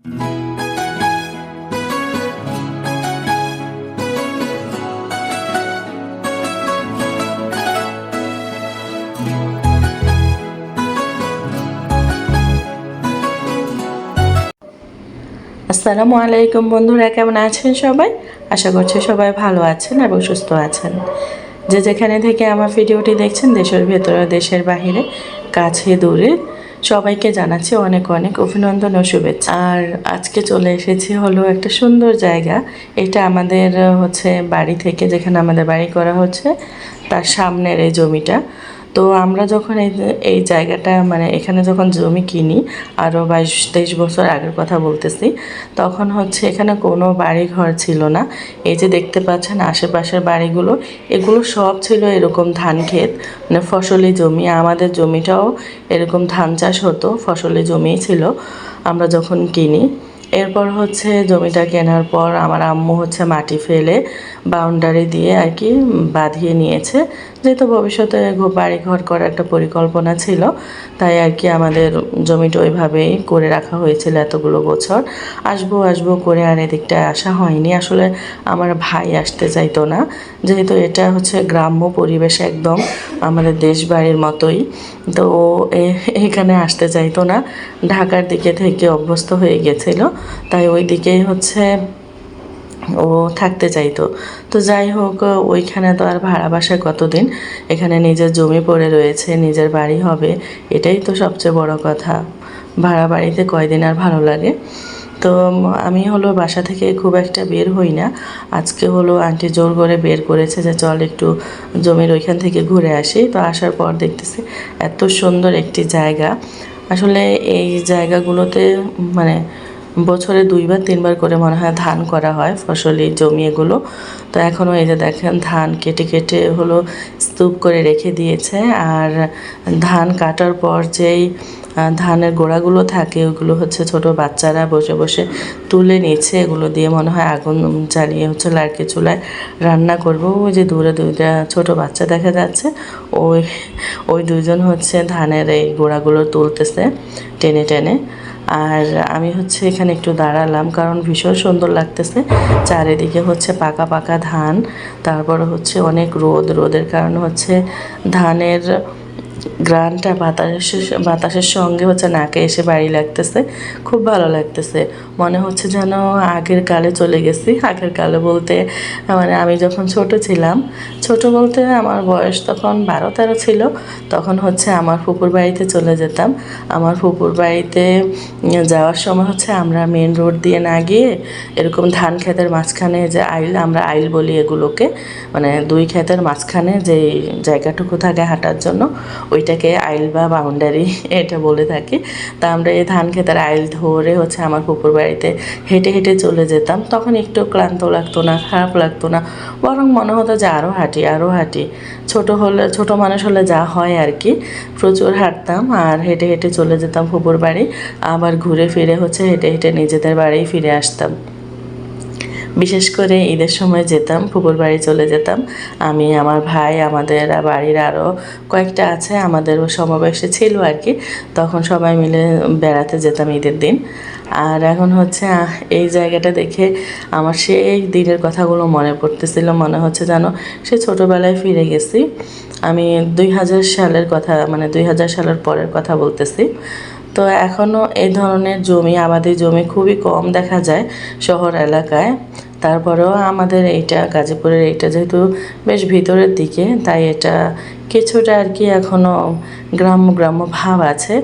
আসসালামু আলাইকুম বন্ধুরা, কেমন আছেন সবাই? আশা করছি সবাই ভালো আছেন এবং সুস্থ আছেন। যে যেখানে থেকে আমার ভিডিওটি দেখছেন, দেশের ভেতরে দেশের বাহিরে, কাছে দূরে সবাইকে জানাচ্ছি অনেক অনেক অভিনন্দন ও শুভেচ্ছা। আর আজকে চলে এসেছি হলো একটা সুন্দর জায়গা। এটা আমাদের, হচ্ছে বাড়ি থেকে যেখানে আমাদের বাড়ি করা হচ্ছে, তার সামনের এই জমিটা। তো আমরা যখন এই এই জায়গাটা মানে এখানে যখন জমি কিনি আরও বাইশ, তেইশ বছর আগের কথা বলতেছি, তখন হচ্ছে এখানে কোনো বাড়ি ঘর ছিল না। এই যে দেখতে পাচ্ছেন আশেপাশের বাড়িগুলো, এগুলো সব ছিল এরকম ধান ক্ষেত মানে ফসলি জমি। আমাদের জমিটাও এরকম ধান চাষ হতো, ফসলি জমিই ছিল, আমরা যখন কিনি। এরপর হচ্ছে জমিটা কেনার পর আমার আম্মু হচ্ছে মাটি ফেলে বাউন্ডারি দিয়ে আর কি বাঁধিয়ে নিয়েছে। যেহেতু ভবিষ্যতে বাড়ি ঘর করার একটা পরিকল্পনা ছিল, তাই আর কি আমাদের জমিটা ওইভাবেই করে রাখা হয়েছিল এতগুলো বছর। আসব আসব করে আর এদিকটায় আসা হয়নি। আসলে আমার ভাই আসতে চাইতো না, যেহেতু এটা হচ্ছে গ্রাম্য পরিবেশ একদম, আমাদের দেশ বাড়ির মতোই। তো এখানে আসতে চাইতো না। ঢাকার দিকে থেকে অভ্যস্ত হয়ে গেছিল। তাই ওই দিকেই হচ্ছে ও থাকতে চাইতো। তো যাই হোক, ওইখানে তো আর ভাড়া বাসা কতদিন? এখানে নিজের জমি পড়ে রয়েছে, নিজের বাড়ি হবে, এটাই তো সবচেয়ে বড় কথা। ভাড়া বাড়িতে কয়দিন আর ভালো লাগে? তো আমি হলো বাসা থেকে খুব একটা বের হই না। আজকে হলো আন্টি জোর করে বের করেছে যে, চল একটু জমির ওইখান থেকে ঘুরে আসি। তো আসার পর দেখতেছি এত সুন্দর একটি জায়গা। আসলে এই জায়গাগুলোতে মানে বছরে দুইবার, তিনবার করে মনে হয় ধান করা হয় ফসলি জমি এগুলো তো এখনও এই যে দেখেন, ধান কেটে কেটে হলো স্তূপ করে রেখে দিয়েছে। আর ধান কাটার পর যেই ধানের গোড়াগুলো থাকে, ওগুলো হচ্ছে ছোট বাচ্চারা বসে বসে তুলে নিচ্ছে। এগুলো দিয়ে মনে হয় আগুন জ্বালিয়ে হচ্ছে লাড়কি চুলায় রান্না করব। ওই যে দূরে দুইটা ছোট বাচ্চা দেখা যাচ্ছে। ওই ওই দুজন হচ্ছে ধানের এই গোড়াগুলো তুলতেছে টেনে টেনে। আর আমি হচ্ছে এখানে একটু দাঁড়ালাম কারণ ভীষণ সুন্দর লাগতেছে। চারিদিকে হচ্ছে পাকা পাকা ধান, তারপরে হচ্ছে অনেক রোদ। রোদের কারণে হচ্ছে ধানের গ্রানটা বাতাসের বাতাসের সঙ্গে হচ্ছে নাকে এসে বাড়ি লাগতেছে। খুব ভালো লাগতেছে। মনে হচ্ছে যেন আগের কালে চলে গেছি। আগের কালে বলতে মানে আমি যখন ছোট ছিলাম, ছোট বলতে আমার বয়স তখন বারো তেরো ছিল, তখন হচ্ছে আমার ফুপুর বাড়িতে চলে যেতাম। আমার ফুপুর বাড়িতে যাওয়ার সময় হচ্ছে আমরা মেন রোড দিয়ে না গিয়ে এরকম ধান ক্ষেতের মাঝখানে যে আইল, আমরা আইল বলি এগুলোকে মানে দুই ক্ষেতের মাঝখানে যে জায়গাটুকু থাকে হাঁটার জন্য ওইটাকে আইল বা বাউন্ডারি এটা বলে থাকি। তা আমরা এই ধান ক্ষেতের আইল ধরে হচ্ছে আমার পুকুর বাড়িতে হেঁটে হেঁটে চলে যেতাম। তখন একটু ক্লান্ত লাগতো না, খারাপ লাগতো না। বরং মনে হতো যে আরও হাঁটি আরও হাঁটি। ছোট হলে, ছোট মানুষ হলে যা হয় আর কি। প্রচুর হাঁটতাম আর হেঁটে হেঁটে চলে যেতাম ফুপুর বাড়ি। আবার ঘুরে ফিরে হচ্ছে হেঁটে হেঁটে নিজেদের বাড়ি ফিরে আসতাম। বিশেষ করে ঈদের সময় যেতাম, ফুপুর বাড়ি চলে যেতাম। আমি, আমার ভাই, আমাদের বাড়ির আরও কয়েকটা আছে, আমাদের সমাবেশে ছিল আর কি। তখন সবাই মিলে বেড়াতে যেতাম ঈদের দিন। আর এখন হচ্ছে এই জায়গাটা দেখে আমার সেই দিনের কথাগুলো মনে পড়তেছিল। মনে হচ্ছে যেন সে ছোটোবেলায় ফিরে গেছি। আমি দুই হাজার সালের কথা মানে দুই হাজার সালের পরের কথা বলতেছি। তো এখনও এই ধরনের জমি আবাদি জমি খুবই কম দেখা যায় শহর এলাকায়। তারপরেও আমাদের এইটা, গাজীপুরের এইটা যেহেতু বেশ ভিতরের দিকে, তাই এটা কিছুটা আর কি এখনও গ্রাম্য গ্রাম্য ভাব আছে।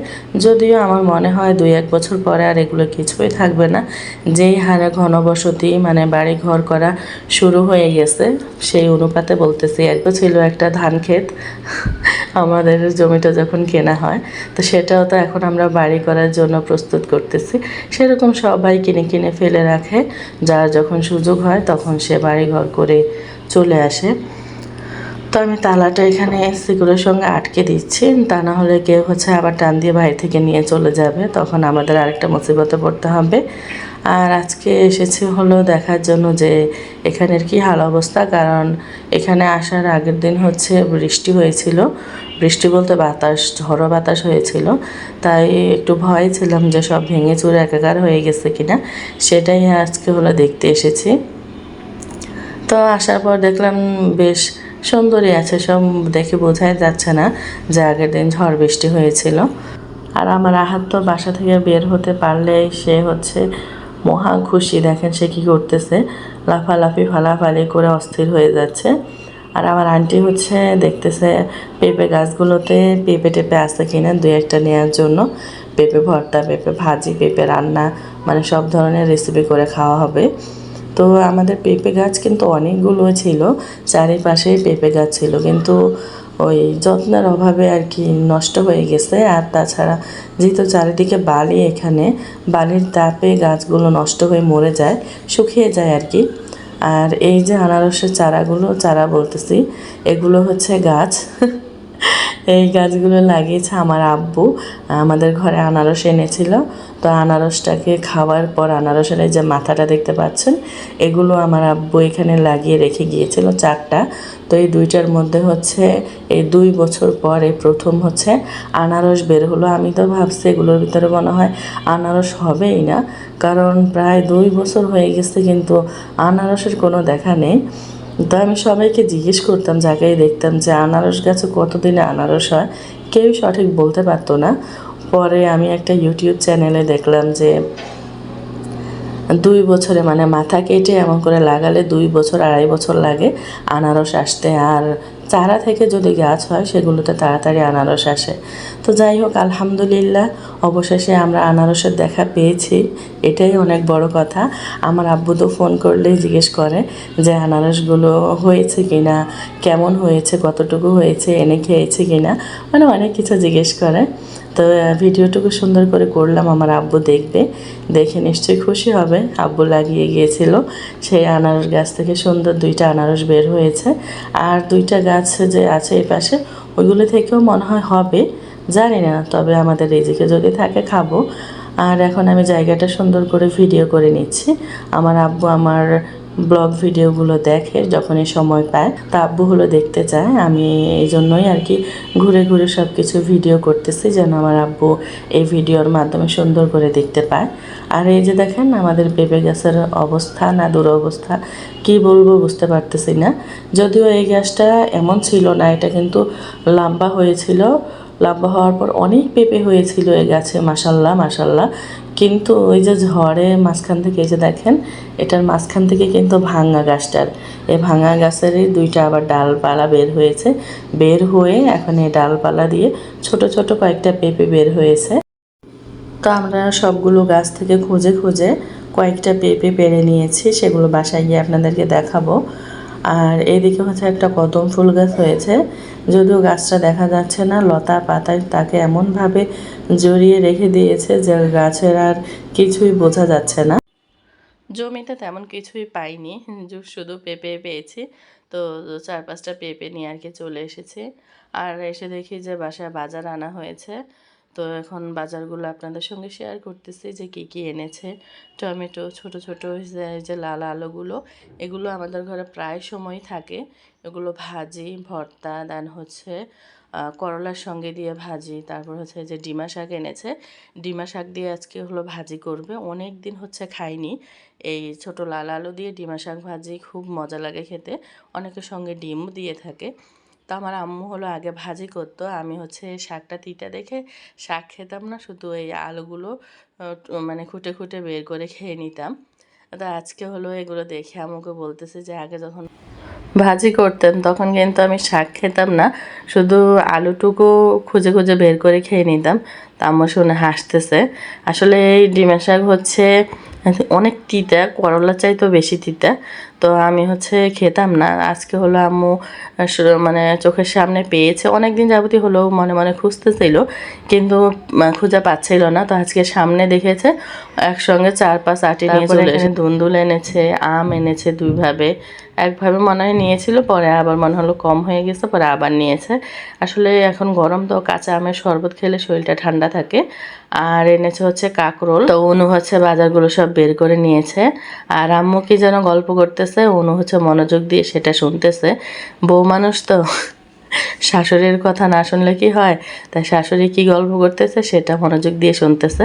যদিও আমার মনে হয় দুই এক বছর পরে আর এগুলো কিছুই থাকবে না। যেই হারে ঘনবসতি মানে বাড়ি ঘর করা শুরু হয়ে গেছে, সেই অনুপাতে বলতেছি আর কি ছিল একটা ধান ক্ষেত আমাদের জমিটা যখন কেনা হয়, তো সেটাও তো এখন আমরা বাড়ি করার জন্য প্রস্তুত করতেছি। সেরকম সবাই কিনে কিনে ফেলে রাখে, যার যখন সুযোগ হয় তখন সে বাড়ি ঘর করে চলে আসে। তো আমি তালাটা এখানে সিকুরের সঙ্গে আটকে দিচ্ছি। তা না হলে কেউ হচ্ছে আবার টান দিয়ে বাইরে থেকে নিয়ে চলে যাবে। তখন আমাদের আরেকটা মুসিবতে পড়তে হবে। আর আজকে এসেছি হলো দেখার জন্য যে এখানের কি হাল অবস্থা, কারণ এখানে আসার আগের দিন হচ্ছে বৃষ্টি হয়েছিল। বৃষ্টি বলতে বাতাস, ঝড়ো বাতাস হয়েছিল। তাই একটু ভয় ছিলাম যে সব ভেঙে চুরে একাকার হয়ে গেছে কিনা। সেটাই আজকে হলো দেখতে এসেছি। তো আসার পর দেখলাম বেশ সুন্দরই আছে, সব দেখে বোঝাই যাচ্ছে না যে আগের দিন ঝড় বৃষ্টি হয়েছিল। আর আমার আহাত তো বাসা থেকে বের হতে পারলে সে হচ্ছে মহা খুশি, দেখেন সে কী করতেছে। লাফালাফি, ফালাফালি করে অস্থির হয়ে যাচ্ছে। আর আমার আন্টি হচ্ছে দেখতেছে পেঁপে গাছগুলোতে পেঁপে টেপে আছে কিনা দুই একটা নেওয়ার জন্য। পেঁপে ভর্তা, পেঁপে ভাজি, পেঁপে রান্না মানে সব ধরনের রেসিপি করে খাওয়া হবে। তো আমাদের পেঁপে গাছ কিন্তু অনেকগুলো ছিল চারিপাশেই পেঁপে গাছ ছিল, কিন্তু ওই যত্নের অভাবে আর কি নষ্ট হয়ে গেছে। আর তাছাড়া যেহেতু চারিদিকে বালি এখানে, বালির তাপে গাছগুলো নষ্ট হয়ে মরে যায়, শুকিয়ে যায় আর কি। আর এই যে আনারসের চারাগুলো, চারা বলতেছি, এগুলো হচ্ছে গাছ। এই গাছগুলো লাগিয়েছে আমার আব্বু। আমাদের ঘরে আনারস এনেছিল। তো আনারসটাকে খাওয়ার পর আনারসের এই যে মাথাটা দেখতে পাচ্ছেন, এগুলো আমার আব্বু এখানে লাগিয়ে রেখে গিয়েছিল চারটা। তো এই দুইটার মধ্যে হচ্ছে এই দুই বছর পর এই প্রথম হচ্ছে আনারস বের হলো। আমি তো ভাবছি এগুলোর ভিতরে মনে হয় আনারস হবেই না, কারণ প্রায় দুই বছর হয়ে গেছে কিন্তু আনারসের কোনো দেখা নেই। তো আমি সবাইকে জিজ্ঞেস করতাম, জায়গায় দেখতাম যে আনারস গাছে কতদিনে আনারস হয়। কেউ সঠিক বলতে পারতো না। পরে আমি একটা ইউটিউব চ্যানেলে দেখলাম যে দুই বছরে মানে মাথা কেটে এমন করে লাগালে দুই বছর, আড়াই বছর লাগে আনারস আসতে। আর চারা থেকে যদি গাছ হয়, সেগুলোতে তাড়াতাড়ি আনারস আসে। তো যাই হোক, আলহামদুলিল্লাহ, অবশেষে আমরা আনারসের দেখা পেয়েছি। এটাই অনেক বড় কথা। আমার আব্বু তো ফোন করলেই জিজ্ঞেস করে যে, আনারসগুলো হয়েছে কি না কেমন হয়েছে, কতটুকু হয়েছে, এনে খেয়েছে কি না মানে অনেক কিছু জিজ্ঞেস করে। তো ভিডিওটুকু সুন্দর করে করলাম, আমার আব্বু দেখবে। দেখে নিশ্চয়ই খুশি হবে। আব্বু লাগিয়ে গিয়েছিল। সেই আনারস গাছ থেকে সুন্দর দুইটা আনারস বের হয়েছে। আর দুইটা গাছ যে আছে এই পাশে, ওইগুলো থেকেও মনে হয় হবে। জানি না, তবে আমাদের রেজিকে যদি থাকে খাব। আর এখন আমি জায়গাটা সুন্দর করে ভিডিও করে নিচ্ছি। আমার আব্বু আমার ব্লগ ভিডিওগুলো দেখে যখনই সময় পায়, তা আব্বু হলো দেখতে চায়। আমি এই জন্যই আর কি ঘুরে ঘুরে সব কিছু ভিডিও করতেছি যেন আমার আব্বু এই ভিডিওর মাধ্যমে সুন্দর করে দেখতে পায়। আর এই যে দেখেন আমাদের পেঁপে গাছের অবস্থা, না দুরবস্থা, কি বলব বুঝতে পারতেছি না। যদিও এই গাছটা এমন ছিল না, এটা কিন্তু লম্বা হয়েছিল। লম্বা হওয়ার পর অনেক পেঁপে হয়েছিল এই গাছে মাসাল্লাহ মাসাল্লাহ কিন্তু ওই যে ঝড়ে মাঝখান থেকে এই যে দেখেন, এটার মাঝখান থেকে কিন্তু ভাঙা গাছটার। এই ভাঙা গাছেরই দুইটা আবার ডালপালা বের হয়েছে। বের হয়ে এখন এই ডালপালা দিয়ে ছোট ছোট কয়েকটা পেঁপে বের হয়েছে। তো আমরা সবগুলো গাছ থেকে খুঁজে খুঁজে কয়েকটা পেঁপে পেরে নিয়েছি, সেগুলো বাসায় গিয়ে আপনাদেরকে দেখাবো। আর এদিকে হচ্ছে একটা কদম ফুল গাছ হয়েছে। যদিও গাছটা দেখা যাচ্ছে না, লতা পাতায় তাকে এমনভাবে জড়িয়ে রেখে দিয়েছে যে গাছের আর কিছুই বোঝা যাচ্ছে না। জমিতে তেমন কিছুই পাইনি শুধু পেঁপে পেয়েছি, তো চার পাঁচটা পেঁপে নিয়ে আর কি চলে এসেছি। আর এসে দেখি যে বাসায় বাজার আনা হয়েছে। তো এখন বাজারগুলো আপনাদের সঙ্গে শেয়ার করতেছি যে কি কি এনেছে। টমেটো, ছোট ছোট যে লাল আলুগুলো, এগুলো আমাদের ঘরে প্রায় সময় থাকে। এগুলো ভাজি, ভর্তা দেন হচ্ছে করলার সঙ্গে দিয়ে ভাজি, তারপর হচ্ছে যে ডিমা শাক এনেছে। ডিমা শাক দিয়ে আজকে হলো ভাজি করবে। অনেক দিন হচ্ছে খাইনি। এই ছোট লাল আলু দিয়ে ডিমা শাক ভাজি খুব মজা লাগে খেতে। অনেকের সঙ্গে ডিমও দিয়ে থাকে। তো আমার আম্মু হলো আগে ভাজি করতো, আমি হচ্ছে শাকটা তিতা দেখে শাক খেতাম না, শুধু এই আলুগুলো মানে খুঁটে খুঁটে বের করে খেয়ে নিতাম। তো আজকে হলো এগুলো দেখে আমাকে বলতেছে যে আগে যখন ভাজি করতেন তখন কিন্তু আমি শাক খেতাম না, শুধু আলুটুকু খুঁজে খুঁজে বের করে খেয়ে নিতাম। তা আম্মু শুনে হাসতেছে। আসলে এই ডিমের শাক হচ্ছে অনেক তিতা করলা চাইতেও বেশি তিতা। তো আমি হচ্ছে খেতাম না। আজকে হলো আম্মু মানে চোখের সামনে পেয়েছে। অনেক দিন যাবতীয় হলো মনে মনে খুঁজতেছিল কিন্তু খুঁজে পাচ্ছিল না। তো আজকে সামনে দেখেছে একসঙ্গে চার পাঁচ আটি নিয়ে চলে এসে দুন্দুল এনেছে আম এনেছে দুইভাবে। একভাবে মনে হয় নিয়েছিল পরে আবার মনে হলো কম হয়ে গেছে পরে আবার নিয়েছে। আসলে এখন গরম তো কাঁচা আমের শরবত খেলে শরীরটা ঠান্ডা থাকে। আর এনেছে হচ্ছে কাকরোল। তো অনু হচ্ছে বাজারগুলো সব বের করে নিয়েছে। আর আম্মু কি যেন গল্প করতেছে অনু হচ্ছে মনোযোগ দিয়ে সেটা শুনতেছে। বউ মানুষ তো, শাশুড়ির কথা না শুনলে কি হয়? তাই শাশুড়ি কি গল্প করতেছে সেটা মনোযোগ দিয়ে শুনতেছে।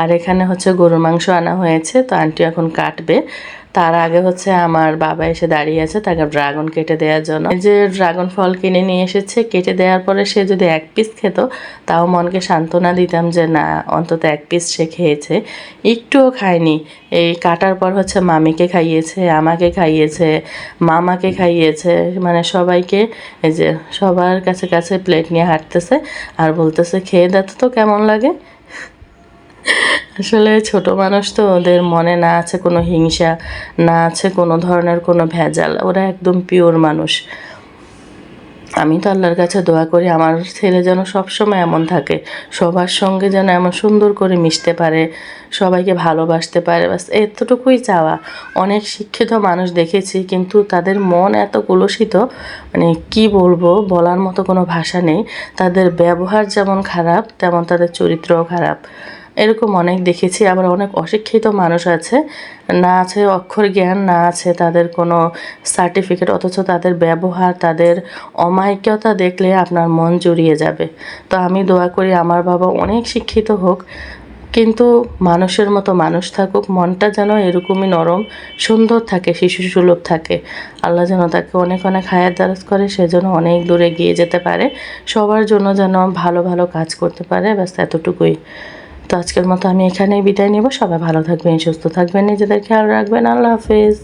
আর এখানে হচ্ছে গরুর মাংস আনা হয়েছে, তো আন্টি এখন কাটবে। তার আগে হচ্ছে আমার বাবা এসে দাঁড়িয়ে আছে তাকে ড্রাগন কেটে দেওয়ার জন্য। যে ড্রাগন ফল কিনে নিয়ে এসেছে, কেটে দেওয়ার পরে সে যদি এক পিস খেত, তাও মনকে সান্ত্বনা দিতাম যে না, অন্তত এক পিস সে খেয়েছে। একটুও খায়নি। এই কাটার পর হচ্ছে মামিকে খাইয়েছে, আমাকে খাইয়েছে, মামাকে খাইয়েছে মানে সবাইকে এই যে সবার কাছে কাছে প্লেট নিয়ে হাঁটতেছে আর বলতেছে, খেয়ে দেখো তো কেমন লাগে। আসলে ছোট মানুষ তো ওদের মনে না আছে কোনো হিংসা, না আছে কোনো ধরনের কোনো ভেজাল। ওরা একদম পিওর মানুষ। আমি তো আল্লাহর কাছে দোয়া করি, আমার ছেলে যেন সবসময় এমন থাকে। সবার সঙ্গে যেন এমন সুন্দর করে মিশতে পারে, সবাইকে ভালোবাসতে পারে বাস এতটুকুই চাওয়া। অনেক শিক্ষিত মানুষ দেখেছি, কিন্তু তাদের মন এত কলুষিত মানে কি বলব, বলার মতো কোনো ভাষা নেই। তাদের ব্যবহার যেমন খারাপ, তেমন তাদের চরিত্রও খারাপ। এরকম অনেক দেখেছি, আবার অনেক অশিক্ষিত মানুষ আছে। না আছে অক্ষর জ্ঞান, না আছে তাদের কোনো সার্টিফিকেট অথচ তাদের ব্যবহার, তাদের অমায়িকতা দেখলে আপনার মন জুড়িয়ে যাবে। তো আমি দোয়া করি আমার বাবা অনেক শিক্ষিত হোক, কিন্তু মানুষের মতো মানুষ থাকুক, মনটা যেন এরকমই নরম, সুন্দর থাকে, শিশু সুলভ থাকে। আল্লাহ যেন তাকে অনেক অনেক হায়াত দারাজ করে সেজন্য অনেক দূরে গিয়ে যেতে পারে, সবার জন্য যেন ভালো ভালো কাজ করতে পারে, ব্যাস এতটুকুই। তো আজকের মতো আমি এখানেই বিদায় নেব। সবাই ভালো থাকবেন, সুস্থ থাকবেন নিজেদের খেয়াল রাখবেন। আল্লাহ হাফেজ।